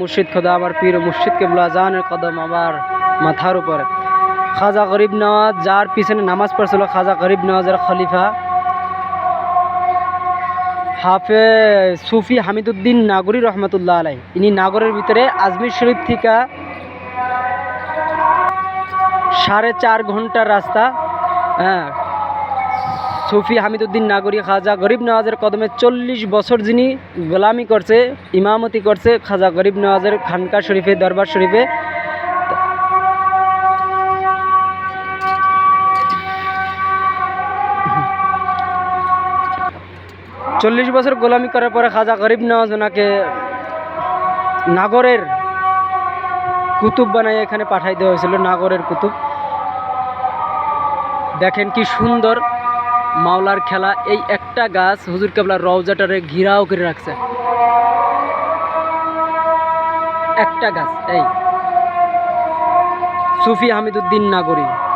মুর্শিদ খোদা আমার পীর মুর্শিদ কদম আমার মাথার উপরে। খাজা গরিব নওয়াজ, যার পিছনে নামাজ পড়ছিল খাজা গরিব নওয়াজের খলিফা। হাফে সুফি হামিদুদ্দিন নাগরি রহমতুল্লাহ আলাই ইনি নাগরের ভিতরে আজমির শরীফ থেকে সাড়ে চার ঘণ্টার রাস্তা হ্যাঁ সুফি হামিদুদ্দিন নাগরি খাজা গরিব নওয়াজের কদমে চল্লিশ বছর যিনি গোলামি করছে, ইমামতি করছে খাজা গরিব নওয়াজের খানকা শরীফে, দরবার শরীফে। চল্লিশ বছর গোলামি করার পরে খাজা গরিব নওয়াজ ওনাকে নাগরের কুতুব বানাই এখানে পাঠাই দেওয়া হয়েছিল, নাগরের কুতুব। দেখেন কি সুন্দর মাওলার খেলা, এই একটা গাছ হুজুর কেবলার রওজাটারে ঘিরাও করে রাখছে। একটা গাছ, এই। সুফি হামিদুদ্দিন নাগরী।